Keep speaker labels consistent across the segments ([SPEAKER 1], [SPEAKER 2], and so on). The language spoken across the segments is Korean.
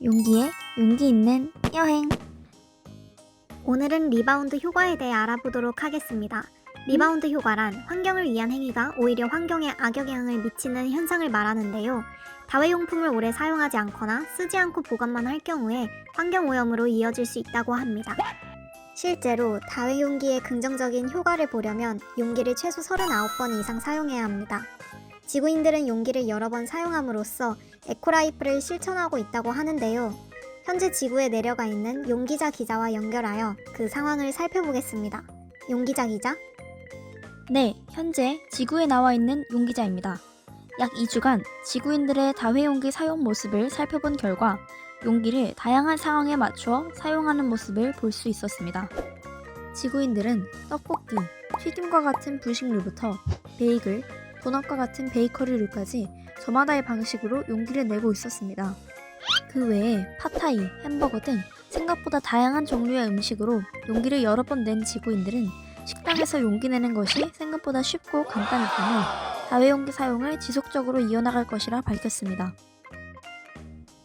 [SPEAKER 1] 용기에 용기 있는 여행. 오늘은 리바운드 효과에 대해 알아보도록 하겠습니다. 리바운드 효과란 환경을 위한 행위가 오히려 환경에 악영향을 미치는 현상을 말하는데요. 다회용품을 오래 사용하지 않거나 쓰지 않고 보관만 할 경우에 환경 오염으로 이어질 수 있다고 합니다. 실제로 다회용기의 긍정적인 효과를 보려면 용기를 최소 39번 이상 사용해야 합니다. 지구인들은 용기를 여러 번 사용함으로써 에코라이프를 실천하고 있다고 하는데요. 현재 지구에 내려가 있는 용기자 기자와 연결하여 그 상황을 살펴보겠습니다. 용기자 기자?
[SPEAKER 2] 네, 현재 지구에 나와 있는 용기자입니다. 약 2주간 지구인들의 다회용기 사용 모습을 살펴본 결과 용기를 다양한 상황에 맞추어 사용하는 모습을 볼 수 있었습니다. 지구인들은 떡볶이, 튀김과 같은 분식류부터 베이글, 도넛과 같은 베이커리류까지 저마다의 방식으로 용기를 내고 있었습니다. 그 외에 팟타이, 햄버거 등 생각보다 다양한 종류의 음식으로 용기를 여러 번 낸 지구인들은 식당에서 용기 내는 것이 생각보다 쉽고 간단했다며 다회용기 사용을 지속적으로 이어나갈 것이라 밝혔습니다.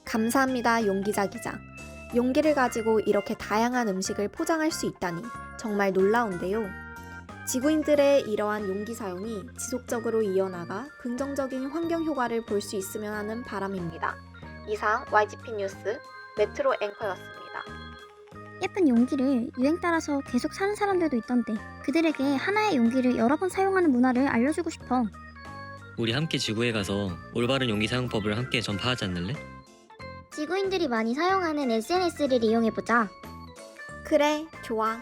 [SPEAKER 3] 감사합니다, 용기자 기자. 용기를 가지고 이렇게 다양한 음식을 포장할 수 있다니 정말 놀라운데요. 지구인들의 이러한 용기 사용이 지속적으로 이어나가 긍정적인 환경 효과를 볼 수 있으면 하는 바람입니다. 이상 YGP 뉴스 메트로 앵커였습니다.
[SPEAKER 1] 예쁜 용기를 유행 따라서 계속 사는 사람들도 있던데 그들에게 하나의 용기를 여러 번 사용하는 문화를 알려주고 싶어.
[SPEAKER 4] 우리 함께 지구에 가서 올바른 용기 사용법을 함께 전파하지 않을래?
[SPEAKER 1] 지구인들이 많이 사용하는 SNS를 이용해보자.
[SPEAKER 3] 그래, 좋아.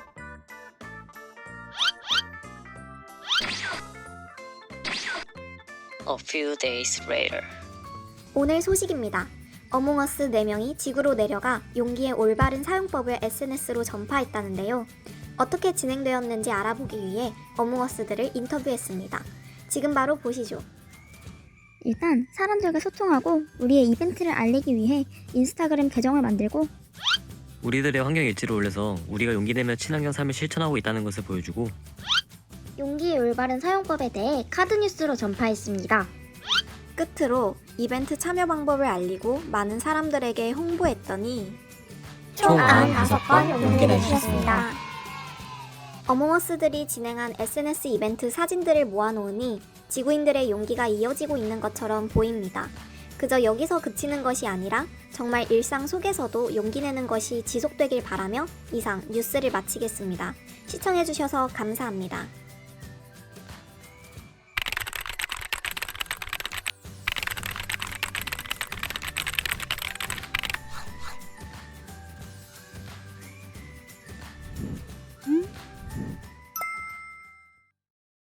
[SPEAKER 5] A few days later.
[SPEAKER 1] 오늘 소식입니다. 어몽어스 4명이 지구로 내려가 용기의 올바른 사용법을 SNS로 전파했다는데요. 어떻게 진행되었는지 알아보기 위해 어몽어스들을 인터뷰했습니다. 지금 바로 보시죠. 일단 사람들과 소통하고 우리의 이벤트를 알리기 위해 인스타그램 계정을 만들고
[SPEAKER 4] 우리들의 환경 일지를 올려서 우리가 용기 내며 친환경 삶을 실천하고 있다는 것을 보여주고
[SPEAKER 1] 용기의 올바른 사용법에 대해 카드 뉴스로 전파했습니다.
[SPEAKER 3] 끝으로 이벤트 참여 방법을 알리고 많은 사람들에게 홍보했더니
[SPEAKER 4] 총
[SPEAKER 1] 95번
[SPEAKER 4] 용기 내주셨습니다.
[SPEAKER 1] 어몽어스들이 진행한 SNS 이벤트 사진들을 모아놓으니 지구인들의 용기가 이어지고 있는 것처럼 보입니다. 그저 여기서 그치는 것이 아니라 정말 일상 속에서도 용기 내는 것이 지속되길 바라며 이상 뉴스를 마치겠습니다. 시청해주셔서 감사합니다.